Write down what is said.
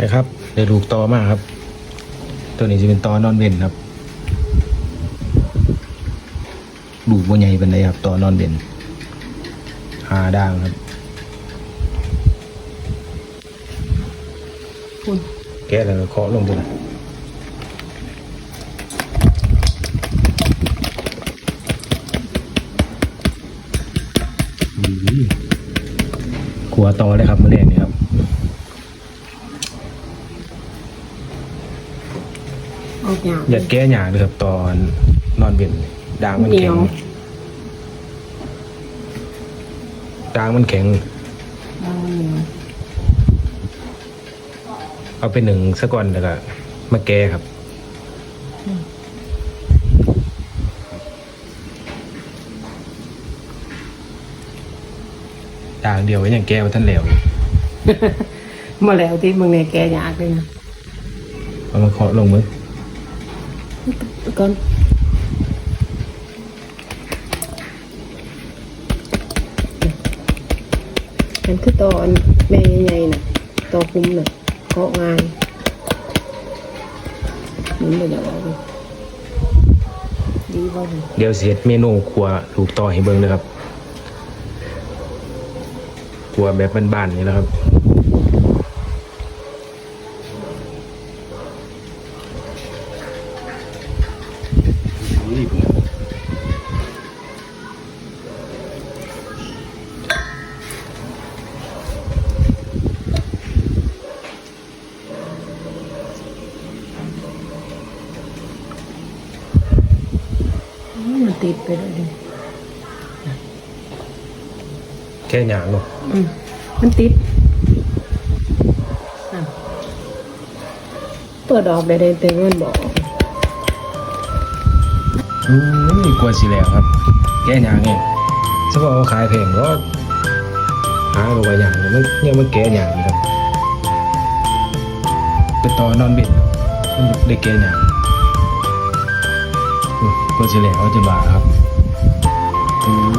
ได้ลูกต่อมาครับ ตัวนี้จะเป็นตอนอนเวนครับลูกบัวใหญ่เป็นไรครับตอนอนเวนหาด่างครับคุณแกะแล้วก็เคาะลงตัวนะอุ้ยขัวต่อเลยครับมะเร็งนี่ครับ ออกอย่างอย่าแก้หยาเลยครับตอนนอนเวนด่างมันเหนีแข็ยงวด่างมันแข็งเอาเหนียวเอาไปหนึ่งสะก่อนแล้วก็มาแก้ครับด่างเดียวไว้อย่างแก้ว่าท่านเหลวมาแล้วที่มึงในแกอยากเลยนะเอามาเคาะลงมือ ก่อนมันคือตอนแม่ใหญ่ๆน่ะตอคุ้มน่ะเกาะงานมันไม่ได้ออกเดีบ่เลยเดี๋ยวเสียเมนูครัวลูกต่อให้เบิ่งเลยครับครัวแบบบ้านๆนี่แหละครับ มันติดไปเลยดิแก้หยางเนาะ อืมมันติดอะเปิดออกลัวสิแล้วครับ แก้ยางเองสมมติเขาขายแพงก็หาตัวอย่างเนี่ยมันเนี่ยมันแก้ยางครับไปต่อนอนเบ็ดมันได้แก้ยางกลัวสิแล้วจะบาครับอืม